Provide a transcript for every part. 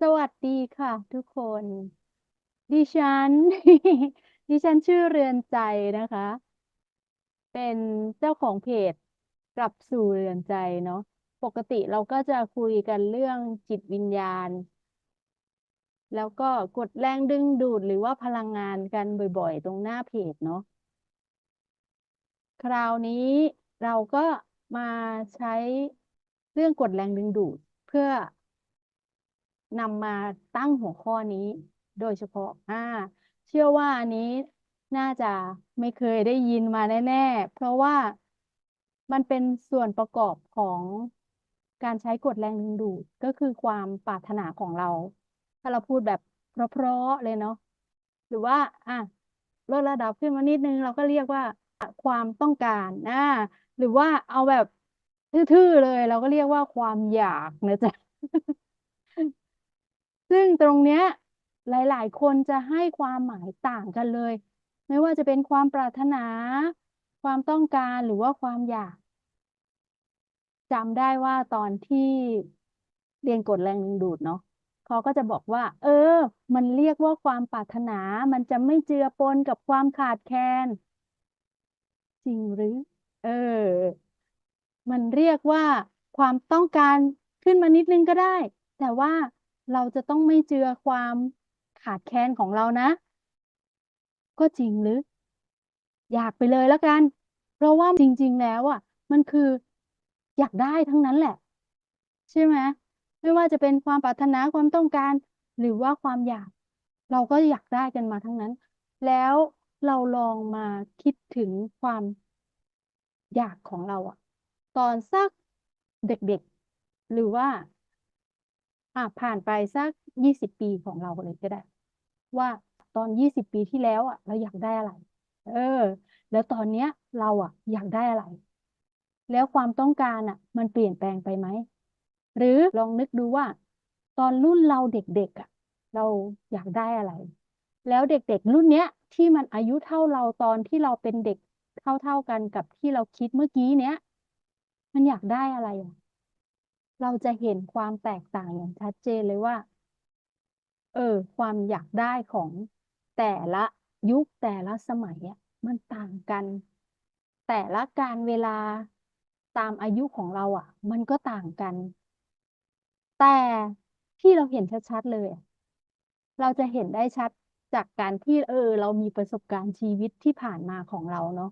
สวัสดีค่ะทุกคน ดิฉัน ดิฉันชื่อเรือนใจนะคะ เป็นเจ้าของเพจกลับสู่เรือนใจเนาะปกติเราก็จะคุยกันเรื่องจิตวิญญาณ แล้วก็กดแรงดึงดูดหรือว่าพลังงานกันบ่อยๆ ตรงหน้าเพจเนาะคราวนี้เราก็มาใช้เรื่องกดแรงดึงดูดเพื่อ นำมาตั้งหัวข้อนี้โดยเฉพาะอ่าเชื่อว่าอันนี้น่าจะไม่เคยได้ยินมาแน่ ๆ เพราะว่ามันเป็นส่วนประกอบของการใช้กฎแรงดึงดูดก็คือความปรารถนาของเรา ถ้าเราพูดแบบเพราะๆเลยเนาะหรือว่าอะลดระดับขึ้นมานิดนึง เราก็เรียกว่าความต้องการอ่าหรือว่าเอาแบบทื่อๆเลย เราก็เรียกว่าความอยากนะจ๊ะ ซึ่งตรงเนี้ยหลาย ๆ คนจะให้ความหมายต่างกันเลย ไม่ว่าจะเป็นความปรารถนา ความต้องการหรือว่าความอยากจำได้ว่าตอนที่เรียนกฎแรงดึงดูดเนาะเขาก็จะบอกว่า เออ มันเรียกว่าความปรารถนา มันจะไม่เจือปนกับความขาดแคลนจริงหรือ เออ มันเรียกว่าความต้องการขึ้นมานิดนึงก็ได้ แต่ว่า เราจะต้องไม่เจือความขาดแคลนของเรานะ ก็จริงหรือ อยากไปเลยแล้วกัน เพราะว่าจริง ๆ แล้วอะ มันคืออยากได้ทั้งนั้นแหละ ใช่ไหมไม่ว่าจะเป็นความปรารถนาความต้องการ หรือว่าความอยาก เราก็อยากได้กันมาทั้งนั้น แล้วเราลองมาคิดถึงความอยากของเราอะตอนสักเด็กๆ หรือว่า อะผ่านไปสักยี่สิบปีของเราเลยก็ได้ ว่าตอนยี่สิบปีที่แล้วอะเราอยากได้อะไร เออ แล้วตอนเนี้ยเราอะอยากได้อะไร แล้วความต้องการอะ มันเปลี่ยนแปลงไปไหม หรือลองนึกดูว่า ตอนรุ่นเราเด็กๆอะ เราอยากได้อะไร แล้วเด็กๆรุ่นเนี้ย ที่มันอายุเท่าเราตอนที่เราเป็นเด็กเท่าๆกันกับที่เราคิดเมื่อกี้เนี้ยมันอยากได้อะไรอะ เราจะเห็นความแตกต่างอย่างชัดเจนเลยว่า เออ ความอยากได้ของแต่ละยุคแต่ละสมัยอะมันต่างกัน แต่ละการเวลาตามอายุของเราอะมันก็ต่างกัน แต่ที่เราเห็นชัดๆเลย เราจะเห็นได้ชัดจากการที่เออ เรามีประสบการณ์ชีวิตที่ผ่านมาของเราเนาะ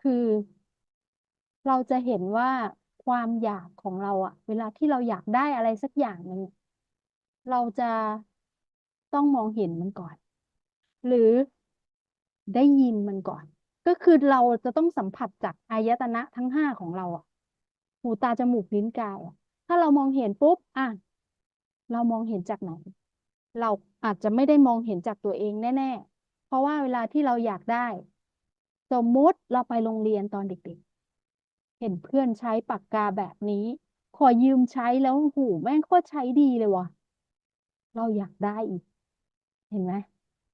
คือเราจะเห็นว่า ความอยากของเราอะเวลาที่เราอยากได้อะไรสักอย่างหนึ่งเราจะต้องมองเห็นมันก่อน หรือได้ยินมันก่อน ก็คือเราจะต้องสัมผัสจากอายตนะทั้งห้าของเราอะหูตาจมูกลิ้นกายอะถ้าเรามองเห็นปุ๊บอะเรามองเห็นจากไหน เราอาจจะไม่ได้มองเห็นจากตัวเองแน่ ๆ เพราะว่าเวลาที่เราอยากได้ สมมุติเราไปโรงเรียนตอนเด็กๆ เห็นเพื่อนใช้ปากกาแบบนี้ ขอยืมใช้แล้วหูแม่งโคตรใช้ดีเลยวะเราอยากได้อีก เห็นไหม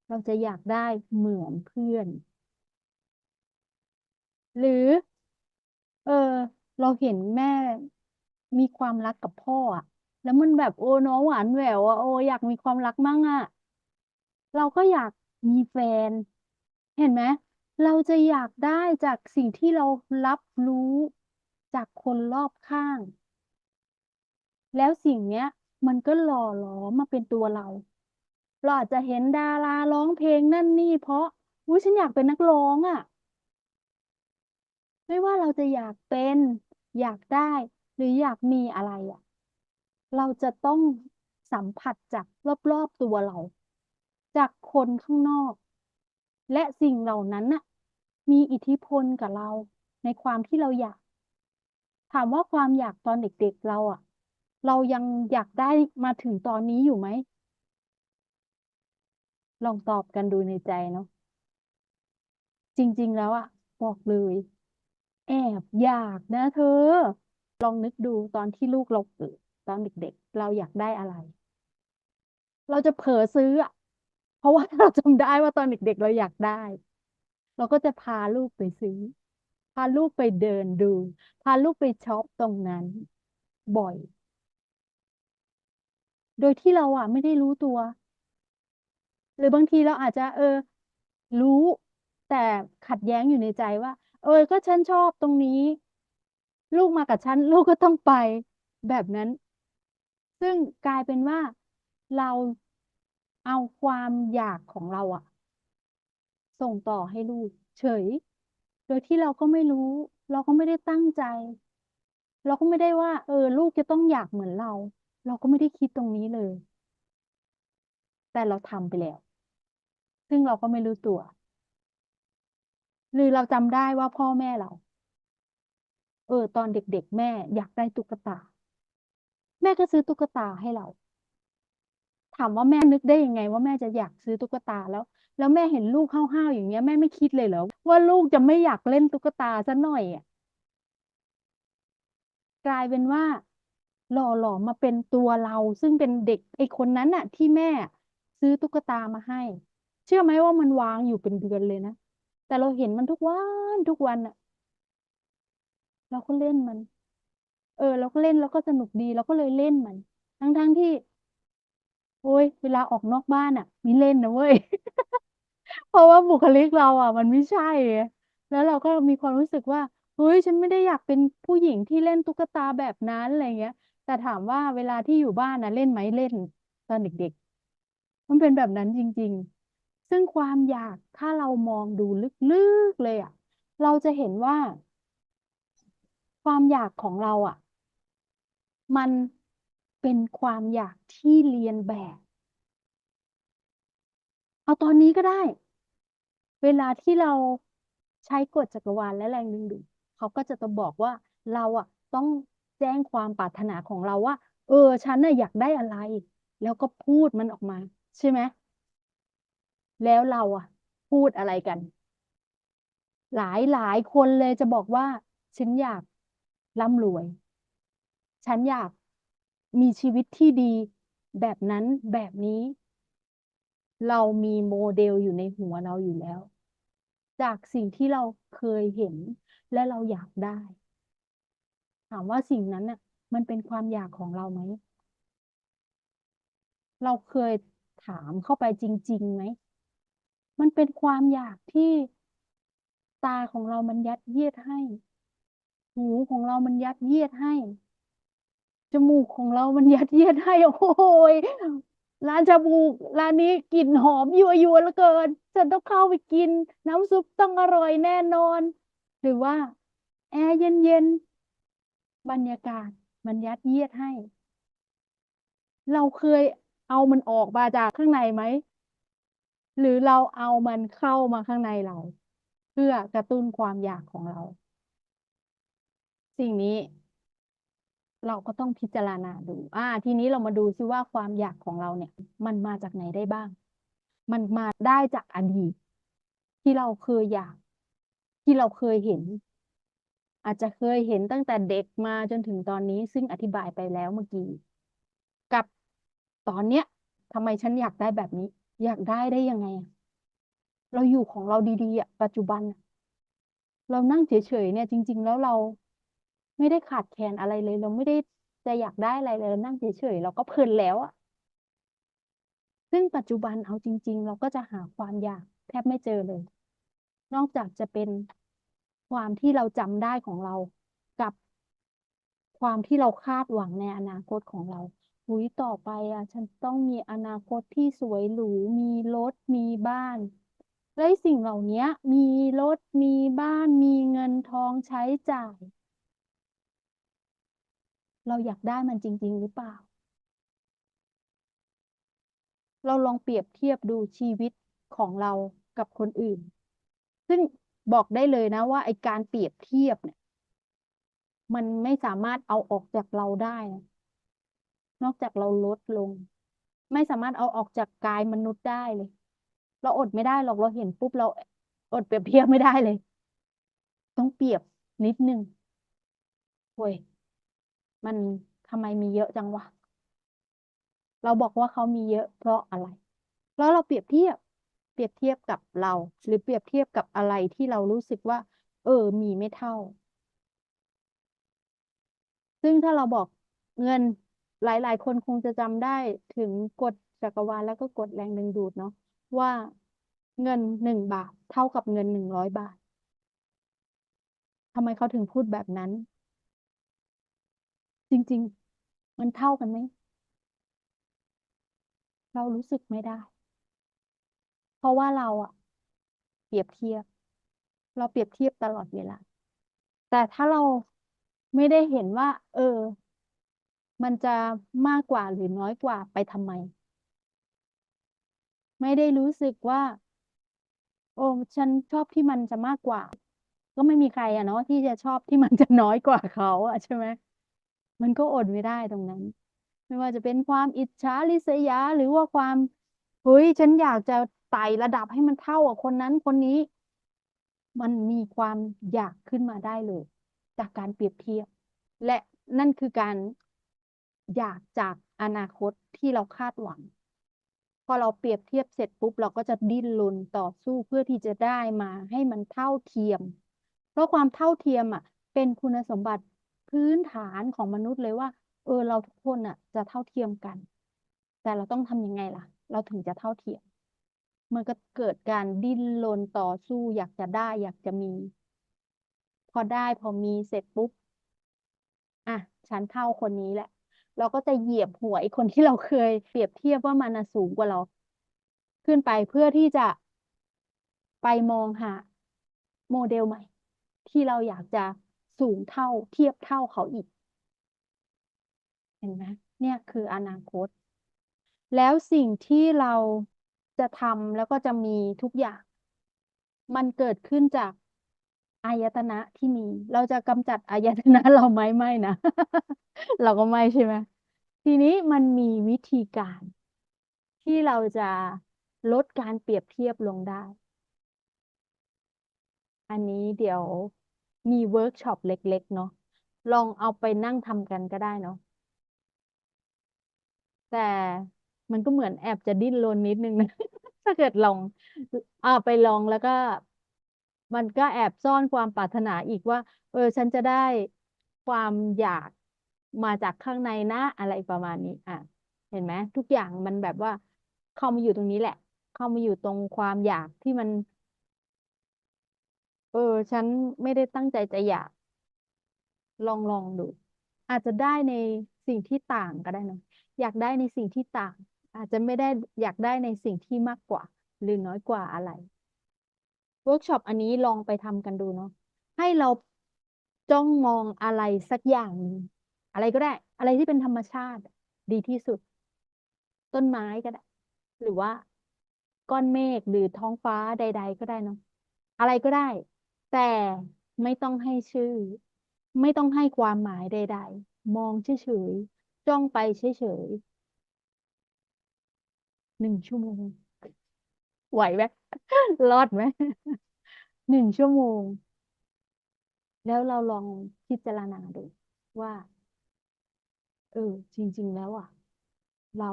เราจะอยากได้เหมือนเพื่อน หรือ เออ เราเห็นแม่มีความรักกับพ่ออะแล้วมันแบบโอ้น้องหวานแหววอะโอ้อยากมีความรักมั่งอะเราก็อยากมีแฟน เห็นไหมเราจะอยากได้จากสิ่งที่เรารับรู้ จากคนรอบข้าง แล้วสิ่งเนี้ย มันก็หล่อหลอมมาเป็นตัวเรา เราอาจจะเห็นดาราร้องเพลงนั่นนี่ เพราะอุ้ยฉันอยากเป็นนักร้องอะไม่ว่าเราจะอยากเป็น อยากได้ หรืออยากมีอะไรอะเราจะต้องสัมผัสจากรอบๆตัวเรา จากคนข้างนอก และสิ่งเหล่านั้นน่ะ มีอิทธิพลกับเราในความที่เราอยาก ถามว่าความอยากตอนเด็กๆเราอะ เรายังอยากได้มาถึงตอนนี้อยู่ไหม ลองตอบกันดูในใจเนาะจริง ๆ แล้วอะ บอกเลย แอบอยากนะเธอ ลองนึกดูตอนที่ลูกเราเกิดตอนเด็กๆ เราอยากได้อะไร เราจะเผลอซื้ออะ เพราะว่าเราจำได้ว่าตอนเด็กๆ เราอยากได้ เราก็จะพาลูกไปซื้อ พาลูกไปเดินดู พาลูกไปช็อปตรงนั้น บ่อย โดยที่เราอะไม่ได้รู้ตัว หรือบางทีเราอาจจะ เออ รู้แต่ขัดแย้งอยู่ในใจว่า เออ ก็ฉันชอบตรงนี้ ลูกมากับฉัน ลูกก็ต้องไปแบบนั้น ซึ่งกลายเป็นว่าเราเอาความอยากของเราอะส่งต่อให้ลูก เฉย โดยที่เราก็ไม่รู้ เราก็ไม่ได้ตั้งใจ เราก็ไม่ได้ว่า เออ ลูกจะต้องอยากเหมือนเรา เราก็ไม่ได้คิดตรงนี้เลย แต่เราทำไปแล้ว ซึ่งเราก็ไม่รู้ตัว หรือเราจำได้ว่าพ่อแม่เรา เออ ตอนเด็กๆ แม่อยากได้ตุ๊กตา แม่ก็ซื้อตุ๊กตาให้เราถามว่าแม่นึกได้ยังไง ว่าแม่จะอยากซื้อตุ๊กตาแล้ว แล้วแม่เห็นลูกห้าวๆอย่างเงี้ยแม่ไม่คิดเลยเหรอว่าลูกจะไม่อยากเล่นตุ๊กตาสักหน่อยอะกลายเป็นว่า หล่อหลอมมาเป็นตัวเรา ซึ่งเป็นเด็กไอ้คนนั้นน่ะ ที่แม่ซื้อตุ๊กตามาให้ เชื่อไหมว่ามันวางอยู่เป็นเดือนเลยนะแต่เราเห็นมันทุกวันทุกวันน่ะ เราก็เล่นมัน เออ เราก็เล่นเราก็สนุกดีเราก็เลยเล่นมัน ทั้งๆที่ โอ๊ยเวลาออกนอกบ้านน่ะม่เล่นนะเว้ย ราะว่าบุคลิกเราอะมันไม่ใช่ไง แล้วเราก็มีความรู้สึกว่า เฮ้ย ฉันไม่ได้อยากเป็นผู้หญิงที่เล่นตุ๊กตาแบบนั้น อะไรเงี้ย แต่ถามว่าเวลาที่อยู่บ้านนะเล่นไหมเล่นตอนเด็กๆ มันเป็นแบบนั้นจริง ๆ ซึ่งความอยากถ้าเรามองดูลึกๆเลยอะเราจะเห็นว่า ความอยากของเราอะมันเป็นความอยากที่เลียนแบบ เอาตอนนี้ก็ได้ เวลาที่เราใช้กฎจักรวาลและแรงดึงดูดเขาก็จะต้องบอกว่าเราอะต้องแจ้งความปรารถนาของเราว่า เออ ฉันน่ะอยากได้อะไร แล้วก็พูดมันออกมา ใช่ไหมแล้วเราอะพูดอะไรกัน หลายๆคนเลยจะบอกว่า ฉันอยากร่ำรวย ฉันอยากมีชีวิตที่ดีแบบนั้นแบบนี้ เรามีโมเดลอยู่ในหัวเราอยู่แล้ว จากสิ่งที่เราเคยเห็นและเราอยากได้ ถามว่าสิ่งนั้นน่ะ มันเป็นความอยากของเราไหม เราเคยถามเข้าไปจริงๆไหม มันเป็นความอยากที่ตาของเรามันยัดเยียดให้ หูของเรามันยัดเยียดให้ จมูกของเรามันยัดเยียดให้ โอ้โฮ ร้านชาบูร้านนี้กลิ่นหอมยั่วยวนเหลือเกิน ฉันต้องเข้าไปกิน น้ำซุปต้องอร่อยแน่นอน หรือว่า แอร์เย็นๆ บรรยากาศมันยัดเยียดให้ เราเคยเอามันออกมาจากข้างในไหม หรือเราเอามันเข้ามาข้างในเรา เพื่อกระตุ้นความอยากของเรา สิ่งนี้ เราก็ต้องพิจารณาดูอาทีนี้เรามาดูซิว่าความอยากของเราเนี่ย มันมาจากไหนได้บ้าง มันมาได้จากอดีตที่เราเคยอยาก ที่เราเคยเห็น อาจจะเคยเห็นตั้งแต่เด็กมาจนถึงตอนนี้ ซึ่งอธิบายไปแล้วเมื่อกี้ กับตอนเนี้ยทำไมฉันอยากได้แบบนี้ อยากได้ได้ยังไง เราอยู่ของเราดีๆอะปัจจุบัน เรานั่งเฉยๆเนี่ย จริง ๆ แล้วเรา ไม่ได้ขาดแคลนอะไรเลย เราไม่ได้จะอยากได้อะไรเลยเรานั่งเฉยๆเราก็เพลินแล้วอะซึ่งปัจจุบันเอาจริง ๆ เราก็จะหาความอยากแทบไม่เจอเลย นอกจากจะเป็นความที่เราจำได้ของเรากับความที่เราคาดหวังในอนาคตของเราอุ๊ยต่อไปอะ ฉันต้องมีอนาคตที่สวยหรู มีรถ มีบ้าน แล้วไอ้สิ่งเหล่านี้มีรถ มีบ้าน มีเงินทองใช้จ่าย เราอยากได้มันจริง ๆ หรือเปล่า?เราลองเปรียบเทียบดูชีวิตของเรากับคนอื่น ซึ่งบอกได้เลยนะว่าไอการเปรียบเทียบเนี่ย มันไม่สามารถเอาออกจากเราได้นะนอกจากเราลดลง ไม่สามารถเอาออกจากกายมนุษย์ได้เลย เราอดไม่ได้หรอกเราเห็นปุ๊บเราอดเปรียบเทียบไม่ได้เลย ต้องเปรียบนิดนึงโอ้ย มันทำไมมีเยอะจังวะ เราบอกว่าเขามีเยอะเพราะอะไร เพราะเราเปรียบเทียบ เปรียบเทียบกับเรา หรือเปรียบเทียบกับอะไรที่เรารู้สึกว่า เออ มีไม่เท่า ซึ่งถ้าเราบอกเงินหลาย ๆ คนคงจะจำได้ถึงกฎจักรวาลแล้วก็กฎแรงดึงดูดเนาะว่าเงินหนึ่งบาท เท่ากับเงินหนึ่งร้อยบาททำไมเขาถึงพูดแบบนั้น จริง ๆ มันเท่ากันไหม เรารู้สึกไม่ได้ เพราะว่าเราอะเปรียบเทียบ เราเปรียบเทียบตลอดเวลา แต่ถ้าเราไม่ได้เห็นว่า เออ มันจะมากกว่าหรือน้อยกว่าไปทำไม ไม่ได้รู้สึกว่า โอ้ฉันชอบที่มันจะมากกว่า ก็ไม่มีใครอะเนาะที่จะชอบที่มันจะน้อยกว่าเขาอะใช่ไหม มันก็อดไม่ได้ตรงนั้น ไม่ว่าจะเป็นความอิจฉาริษยา หรือว่าความเฮ้ยฉันอยากจะไต่ระดับให้มันเท่ากับคนนั้นคนนี้ มันมีความอยากขึ้นมาได้เลย จากการเปรียบเทียบ และนั่นคือการอยากจากอนาคตที่เราคาดหวัง พอเราเปรียบเทียบเสร็จปุ๊บ เราก็จะดิ้นรนต่อสู้เพื่อที่จะได้มาให้มันเท่าเทียม เพราะความเท่าเทียมอะ เป็นคุณสมบัติ พื้นฐานของมนุษย์เลยว่า เออเราทุกคนอะ จะเท่าเทียมกัน แต่เราต้องทำยังไงล่ะ เราถึงจะเท่าเทียม มันก็เกิดการดิ้นรนต่อสู้อยากจะได้ อยากจะมี พอได้พอมีเสร็จปุ๊บอะฉันเท่าคนนี้แหละ เราก็จะเหยียบหัวไอ้คนที่เราเคยเปรียบเทียบว่ามันสูงกว่าเรา ขึ้นไปเพื่อที่จะไปมองหาโมเดลใหม่ ที่เราอยากจะ สูงเท่าเทียบเท่าเขาอีก เห็นไหมเนี่ยคืออนาคต แล้วสิ่งที่เราจะทำแล้วก็จะมีทุกอย่าง มันเกิดขึ้นจากอายตนะที่มี เราจะกำจัดอายตนะเราไหมไม่นะ เราก็ไม่ใช่ไหมทีนี้มันมีวิธีการ ที่เราจะลดการเปรียบเทียบลงได้ อันนี้เดี๋ยว มีเวิร์กช็อปเล็ก ๆ เนาะลองเอาไปนั่งทำกันก็ได้เนาะแต่มันก็เหมือนแอบจะดิ้นรนนิดนึงนะ ถ้าเกิดลองอ่าไปลองแล้วก็ มันก็แอบซ่อนความปรารถนาอีกว่า เออ ฉันจะได้ความอยากมาจากข้างในนะอะไรประมาณนี้ อะ เห็นไหมทุกอย่างมันแบบว่า เข้ามาอยู่ตรงนี้แหละ เข้ามาอยู่ตรงความอยากที่มัน ออ ฉันไม่ได้ตั้งใจจะอยาก ลองลองดู อาจจะได้ในสิ่งที่ต่างก็ได้นะอยากได้ในสิ่งที่ต่าง อาจจะไม่ได้อยากได้ในสิ่งที่มากกว่า หรือน้อยกว่าอะไรเวิร์กช็อปอันนี้ลองไปทำกันดูเนาะให้เราจ้องมองอะไรสักอย่างหนึ่งอะไรก็ได้ อะไรที่เป็นธรรมชาติ ดีที่สุด ต้นไม้ก็ได้ หรือว่าก้อนเมฆหรือท้องฟ้าใด ๆ ก็ได้เนาะอะไรก็ได้ แต่ไม่ต้องให้ชื่อ ไม่ต้องให้ความหมายใด ๆ มองเฉยๆจ้องไปเฉยๆหนึ่งชั่วโมง ไหวไหมรอดไหมหนึ่งชั่วโมง แล้วเราลองพิจารณาดูว่า เออ จริง ๆ แล้วอะ เรา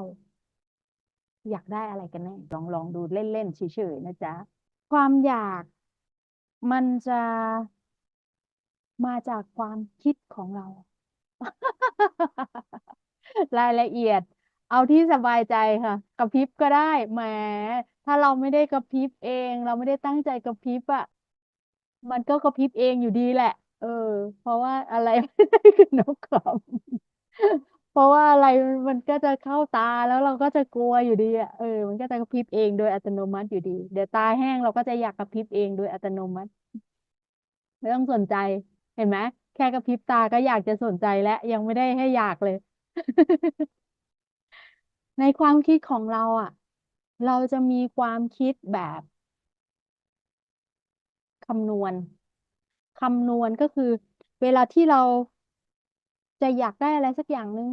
อยากได้อะไรกันแน่ลองลองดูเล่น ๆ เฉย ๆ นะจ๊ะ ความอยาก มันจะมาจากความคิดของเรา รายละเอียด เอาที่สบายใจค่ะ กระพริบก็ได้แหมถ้าเราไม่ได้กระพริบเอง เราไม่ได้ตั้งใจกระพริบอะมันก็กระพริบเองอยู่ดีแหละ เออ เพราะว่าอะไรไม่ได้คือนกเขา เพราะว่าอะไรมันก็จะเข้าตาแล้วเราก็จะกลัวอยู่ดีอะเออมันก็จะกระพริบเองโดยอัตโนมัติอยู่ดี เดี๋ยวตาแห้งเราก็จะอยากกระพริบเองโดยอัตโนมัติ ไม่ต้องสนใจเห็นไหมแค่กระพริบตาก็อยากจะสนใจแล้วยังไม่ได้ให้อยากเลย ในความคิดของเราอะ เราจะมีความคิดแบบคำนวณคำนวณก็คือ เวลาที่เรา จะอยากได้อะไรสักอย่างหนึ่ง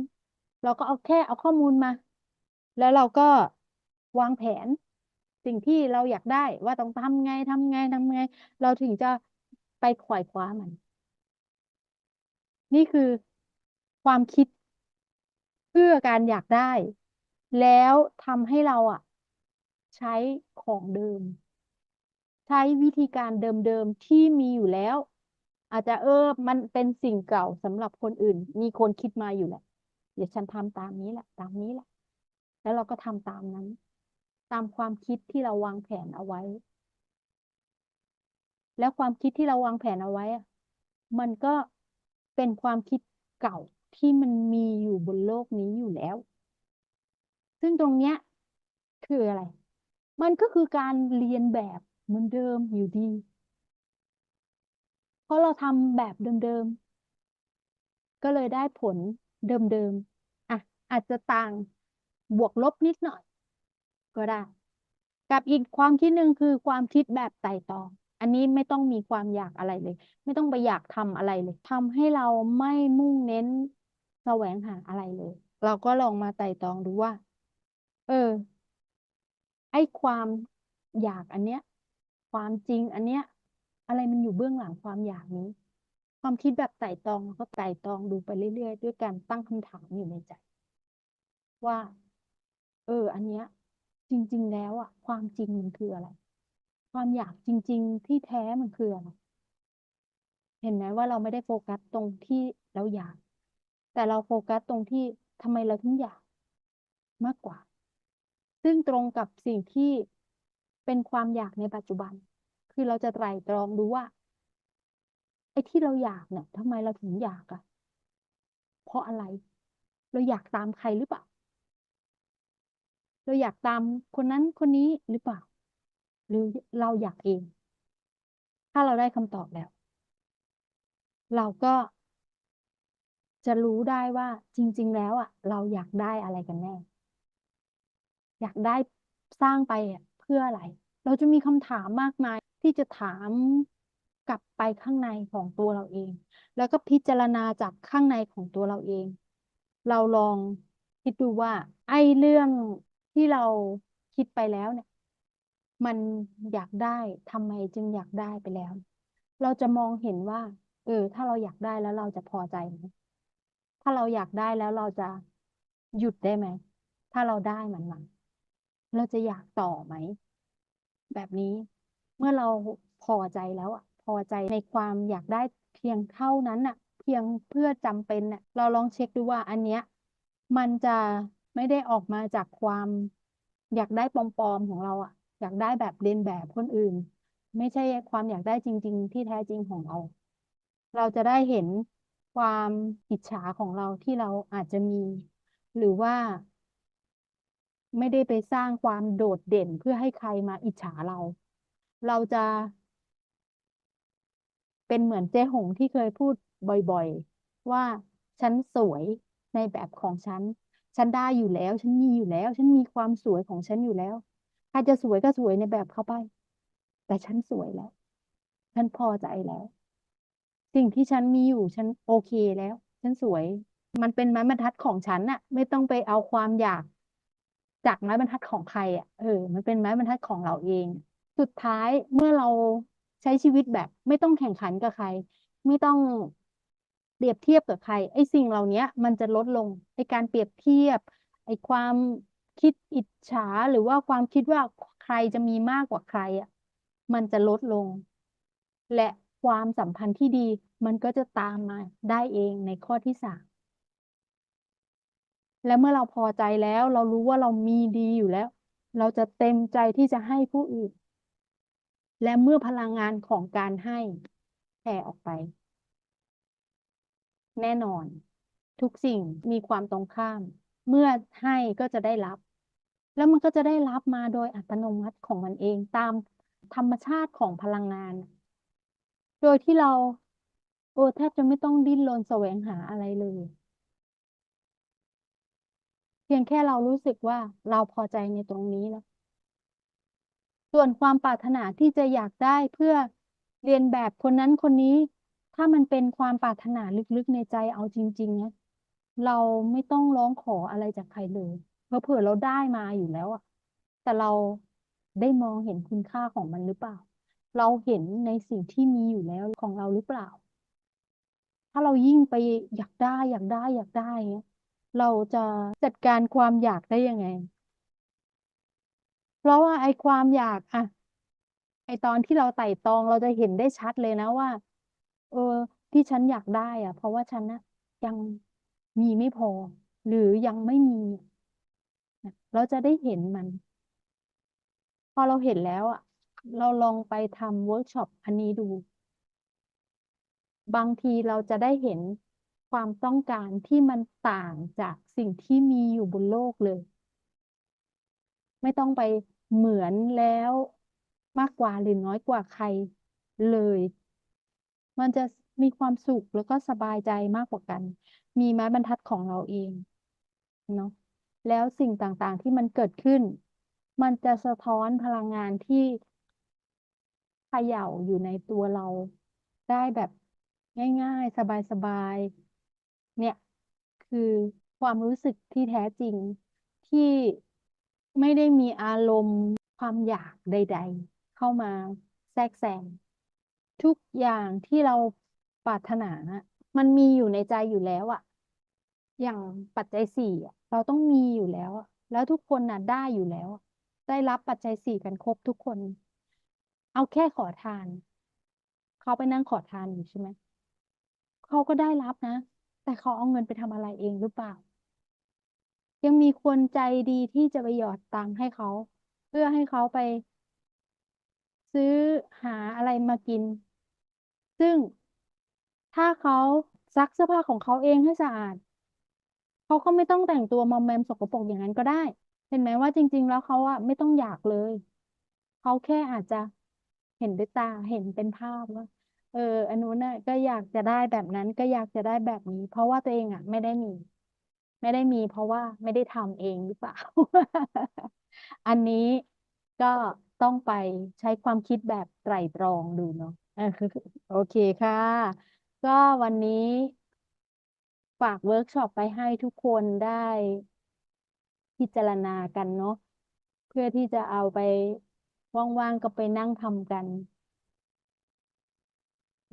เราก็เอาแค่เอาข้อมูลมา แล้วเราก็วางแผน สิ่งที่เราอยากได้ว่าต้องทำไงทำไงทำไง เราถึงจะไปขวายคว้ามัน นี่คือความคิดเพื่อการอยากได้ แล้วทำให้เราอะใช้ของเดิม ใช้วิธีการเดิมๆที่มีอยู่แล้ว อาจจะเออ มันเป็นสิ่งเก่าสำหรับคนอื่น มีคนคิดมาอยู่แหละ เดี๋ยวฉันทำตามนี้แหละ ตามนี้แหละ แล้วเราก็ทำตามนั้น ตามความคิดที่เราวางแผนเอาไว้ แล้วความคิดที่เราวางแผนเอาไว้อะมันก็เป็นความคิดเก่าที่มันมีอยู่บนโลกนี้อยู่แล้ว ซึ่งตรงเนี้ยคืออะไร มันก็คือการเรียนแบบเหมือนเดิมอยู่ดี ราะเราทำแบบเดิมๆ ก็เลยได้ผลเดิมๆอะอาจจะต่างบวกลบนิดหน่อย ก็ได้ กับอีกความคิดหนึ่งคือความคิดแบบไต่ตอง อันนี้ไม่ต้องมีความอยากอะไรเลย ไม่ต้องไปอยากทำอะไรเลยทำให้เราไม่มุ่งเน้นแสวงหาอะไรเลย เราก็ลองมาไต่ตองดูว่า เออ ไอ้ความอยากอันเนี้ย ความจริงอันเนี้ย อะไรมันอยู่เบื้องหลังความอยากนี้ ความคิดแบบไต่ตองเราก็ไต่ตองดูไปเรื่อยๆ ด้วยการตั้งคำถามอยู่ในใจ ว่า เออ อันเนี้ย จริง ๆ แล้วอะความจริงมันคืออะไร ความอยากจริง ๆ ที่แท้มันคืออะไรเห็นไหมว่าเราไม่ได้โฟกัสตรงที่เราอยาก แต่เราโฟกัสตรงที่ทำไมเราถึงอยาก มากกว่า ซึ่งตรงกับสิ่งที่เป็นความอยากในปัจจุบัน คือเราจะไตร่ตรองดูว่า ไอ้ที่เราอยากเนี่ยทำไมเราถึงอยากอะเพราะอะไร เราอยากตามใครหรือเปล่า เราอยากตามคนนั้นคนนี้หรือเปล่า หรือเราอยากเอง ถ้าเราได้คำตอบแล้ว เราก็จะรู้ได้ว่าจริง ๆ แล้วอะ เราอยากได้อะไรกันแน่ อยากได้สร้างไปเพื่ออะไร เราจะมีคำถามมากมาย ที่จะถามกลับไปข้างในของตัวเราเอง แล้วก็พิจารณาจากข้างในของตัวเราเอง เราลองคิดดูว่า ไอ้เรื่องที่เราคิดไปแล้วเนี่ย มันอยากได้ทำไมจึงอยากได้ไปแล้ว เราจะมองเห็นว่า เออ ถ้าเราอยากได้แล้วเราจะพอใจไหมถ้าเราอยากได้แล้วเราจะหยุดได้ไหม ถ้าเราได้มันมาเราจะอยากต่อไหม แบบนี้ เมื่อเราพอใจแล้วอะพอใจในความอยากได้เพียงเท่านั้นอะ เพียงเพื่อจำเป็นอะเราลองเช็คดูว่าอันเนี้ยมันจะไม่ได้ออกมาจากความอยากได้ปลอมๆของเราอะ อยากได้แบบเลียนแบบคนอื่น ไม่ใช่ความอยากได้จริง ๆ ที่แท้จริงของเรา เราจะได้เห็นความอิจฉาของเราที่เราอาจจะมี หรือว่า ไม่ได้ไปสร้างความโดดเด่นเพื่อให้ใครมาอิจฉาเรา เราจะเป็นเหมือนเจ๊หงที่เคยพูดบ่อยๆ ว่าฉันสวยในแบบของฉัน ฉันได้อยู่แล้ว ฉันมีอยู่แล้ว ฉันมีความสวยของฉันอยู่แล้ว ใครจะสวยก็สวยในแบบเขาไป แต่ฉันสวยแล้ว ฉันพอใจแล้ว สิ่งที่ฉันมีอยู่ฉันโอเคแล้ว ฉันสวย มันเป็นไม้บรรทัดของฉันน่ะ ไม่ต้องไปเอาความอยาก จากไม้บรรทัดของใครอะ เออ มันเป็นไม้บรรทัดของเราเอง สุดท้ายเมื่อเราใช้ชีวิตแบบ ไม่ต้องแข่งขันกับใคร ไม่ต้องเปรียบเทียบกับใคร ไอ้สิ่งเหล่านี้มันจะลดลงไอ้การเปรียบเทียบ ไอ้ความคิดอิจฉาหรือว่าความคิดว่าใครจะมีมากกว่าใครอะมันจะลดลง และความสัมพันธ์ที่ดีมันก็จะตามมาได้เองในข้อที่สามและเมื่อเราพอใจแล้ว เรารู้ว่าเรามีดีอยู่แล้ว เราจะเต็มใจที่จะให้ผู้อื่น และเมื่อพลังงานของการให้แผ่ออกไป แน่นอน ทุกสิ่งมีความตรงข้าม เมื่อให้ก็จะได้รับ แล้วมันก็จะได้รับมาโดยอัตโนมัติของมันเองตามธรรมชาติของพลังงาน โดยที่เราโอ้แทบจะไม่ต้องดิ้นรนแสวงหาอะไรเลย เพียงแค่เรารู้สึกว่าเราพอใจในตรงนี้แล้ว ส่วนความปรารถนาที่จะอยากได้เพื่อเรียนแบบคนนั้นคนนี้ ถ้ามันเป็นความปรารถนาลึกๆในใจเอาจริงๆนะเราไม่ต้องร้องขออะไรจากใครเลยเพราะเผื่อเราได้มาอยู่แล้วอะแต่เราได้มองเห็นคุณค่าของมันหรือเปล่า เราเห็นในสิ่งที่มีอยู่แล้วของเราหรือเปล่า ถ้าเรายิ่งไปอยากได้อยากได้อยากได้เงี้ยเราจะจัดการความอยากได้ยังไง เพราะว่าไอ้ความอยากอะไอ้ตอนที่เราไต่ตองเราจะเห็นได้ชัดเลยนะว่า เออ ที่ฉันอยากได้อะเพราะว่าฉันนะยังมีไม่พอ หรือยังไม่มีนะเราจะได้เห็นมัน พอเราเห็นแล้วอะเราลองไปทำเวิร์กช็อปอันนี้ดู บางทีเราจะได้เห็นความต้องการที่มันต่างจากสิ่งที่มีอยู่บนโลกเลย ไม่ต้องไป เหมือนแล้วมากกว่าหรือน้อยกว่าใครเลย มันจะมีความสุขแล้วก็สบายใจมากกว่ากัน มีไม้บรรทัดของเราเองเนาะแล้วสิ่งต่างๆที่มันเกิดขึ้น มันจะสะท้อนพลังงานที่เขย่าอยู่ในตัวเราได้แบบง่ายๆ สบายๆ เนี่ย คือความรู้สึกที่แท้จริงที่ ไม่ได้มีอารมณ์ความอยากใด ๆ เข้ามาแทรกแซงทุกอย่างที่เราปรารถนามันมีอยู่ในใจอยู่แล้วอะอย่างปัจจัยสี่เราต้องมีอยู่แล้ว แล้วทุกคนน่ะได้อยู่แล้ว ได้รับปัจจัยสี่กันครบทุกคน เอาแค่ขอทาน เขาไปนั่งขอทานอยู่ใช่ไหมเขาก็ได้รับนะ แต่เขาเอาเงินไปทำอะไรเองหรือเปล่า ยังมีคนใจดีที่จะไปหยอดตังค์ให้เขา เพื่อให้เขาไป ซื้อหาอะไรมากิน ซึ่งถ้าเขาซักเสื้อผ้าของเขาเองให้สะอาด เขาก็ไม่ต้องแต่งตัวมอมแมมสกปรกอย่างนั้นก็ได้ เห็นไหมว่าจริง ๆ แล้วเขาอะไม่ต้องอยากเลย เขาแค่อาจจะเห็นด้วยตาเห็นเป็นภาพว่าเอออันนู้นน่ะก็อยากจะได้แบบนั้นก็อยากจะได้แบบนี้ เพราะว่าตัวเองอะ ไม่ได้มี ไม่ได้มีเพราะว่าไม่ได้ทำเองหรือเปล่า อันนี้ก็ต้องไปใช้ความคิดแบบไตร่ตรองดูเนาะโอเคค่ะ ก็วันนี้ฝากเวิร์กช็อปไปให้ทุกคนได้พิจารณากันเนาะเพื่อที่จะเอาไปว่างๆก็ไปนั่งทำกัน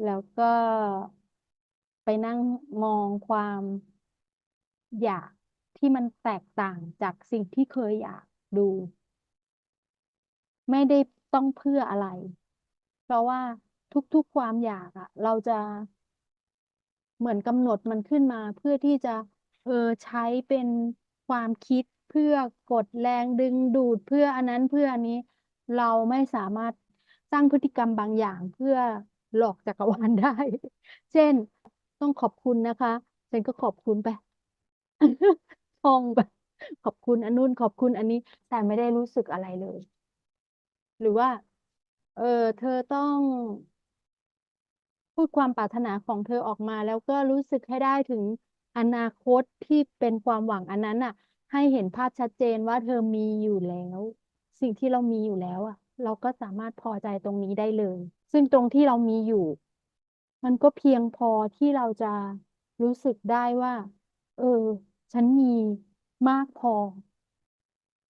แล้วก็ไปนั่งมองความ อยากที่มันแตกต่างจากสิ่งที่เคยอยากดู ไม่ได้ต้องเพื่ออะไร เพราะว่าทุกๆความอยากอะเราจะเหมือนกำหนดมันขึ้นมา เพื่อที่จะเออใช้เป็นความคิดเพื่อกดแรงดึงดูดเพื่ออันนั้นเพื่ออันนี้ เราไม่สามารถสร้างพฤติกรรมบางอย่างเพื่อหลอกจักรวาลได้ เช่น ต้องขอบคุณนะคะ ฉันก็ขอบคุณไป ท่องไปขอบคุณอันนู้นขอบคุณอันนี้ แต่ไม่ได้รู้สึกอะไรเลย หรือว่า เออเธอต้องพูดความปรารถนาของเธอออกมา แล้วก็รู้สึกให้ได้ถึงอนาคตที่เป็นความหวังอันนั้นอะ ให้เห็นภาพชัดเจนว่าเธอมีอยู่แล้ว สิ่งที่เรามีอยู่แล้วอะ เราก็สามารถพอใจตรงนี้ได้เลย ซึ่งตรงที่เรามีอยู่ มันก็เพียงพอที่เราจะรู้สึกได้ว่า เออ ฉันมีมากพอ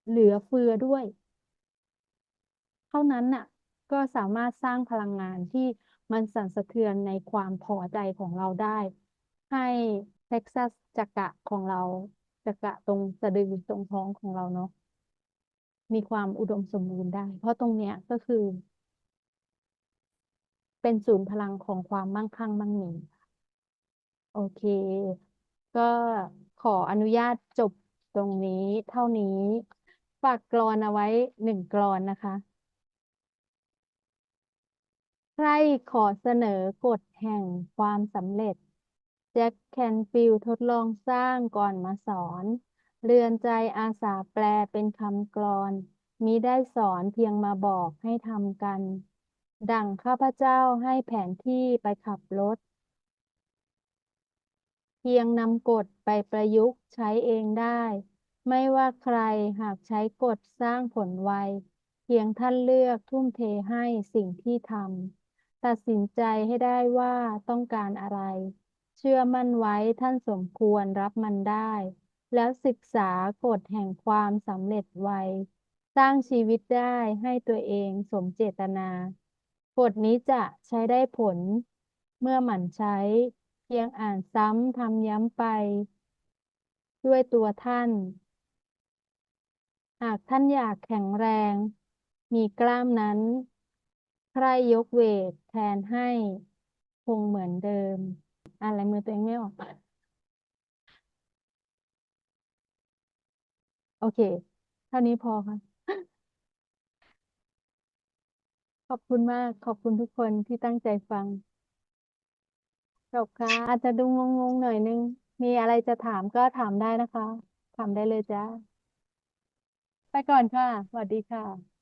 เหลือเฟือด้วย เท่านั้นน่ะ ก็สามารถสร้างพลังงานที่มันสั่นสะเทือนในความพอใจของเราได้ ให้เท็กซัสจักระของเราจักระตรงสะดือตรงท้องของเราเนาะมีความอุดมสมบูรณ์ได้ เพราะตรงเนี้ยก็คือ เป็นศูนย์พลังของความมั่งคั่งมั่งมีโอเค ก็ ขออนุญาตจบตรงนี้เท่านี้ ฝากกลอนเอาไว้หนึ่งกลอนนะคะ ใครขอเสนอกฎแห่งความสำเร็จ แจ็คแคนฟิลทดลองสร้างก่อนมาสอน เรือนใจอาสาแปลเป็นคำกลอน มิได้สอนเพียงมาบอกให้ทำกัน ดั่งข้าพเจ้าให้แผนที่ไปขับรถ พียงนำกฎไปประยุกต์ใช้เองได้ ไม่ว่าใครหากใช้กฎสร้างผลไว เพียงท่านเลือกทุ่มเทให้สิ่งที่ทำตัดสินใจให้ได้ว่าต้องการอะไร เชื่อมั่นไว้ท่านสมควรรับมันได้ แล้วศึกษากฎแห่งความสำเร็จไว สร้างชีวิตได้ให้ตัวเองสมเจตนา กฎนี้จะใช้ได้ผล เมื่อหมั่นใช้ เพียงอ่านซ้ำทำย้ำไป ด้วยตัวท่าน หากท่านอยากแข็งแรง มีกล้ามนั้นใครยกเวทแทนให้คงเหมือนเดิม อะไรมือตัวเองไม่ออก โอเค เท่านี้พอค่ะ ขอบคุณมาก ขอบคุณทุกคนที่ตั้งใจฟัง จบค่ะอาจจะดูงงๆหน่อยนึง มีอะไรจะถามก็ถามได้นะคะ ถามได้เลยจ้า ไปก่อนค่ะ สวัสดีค่ะ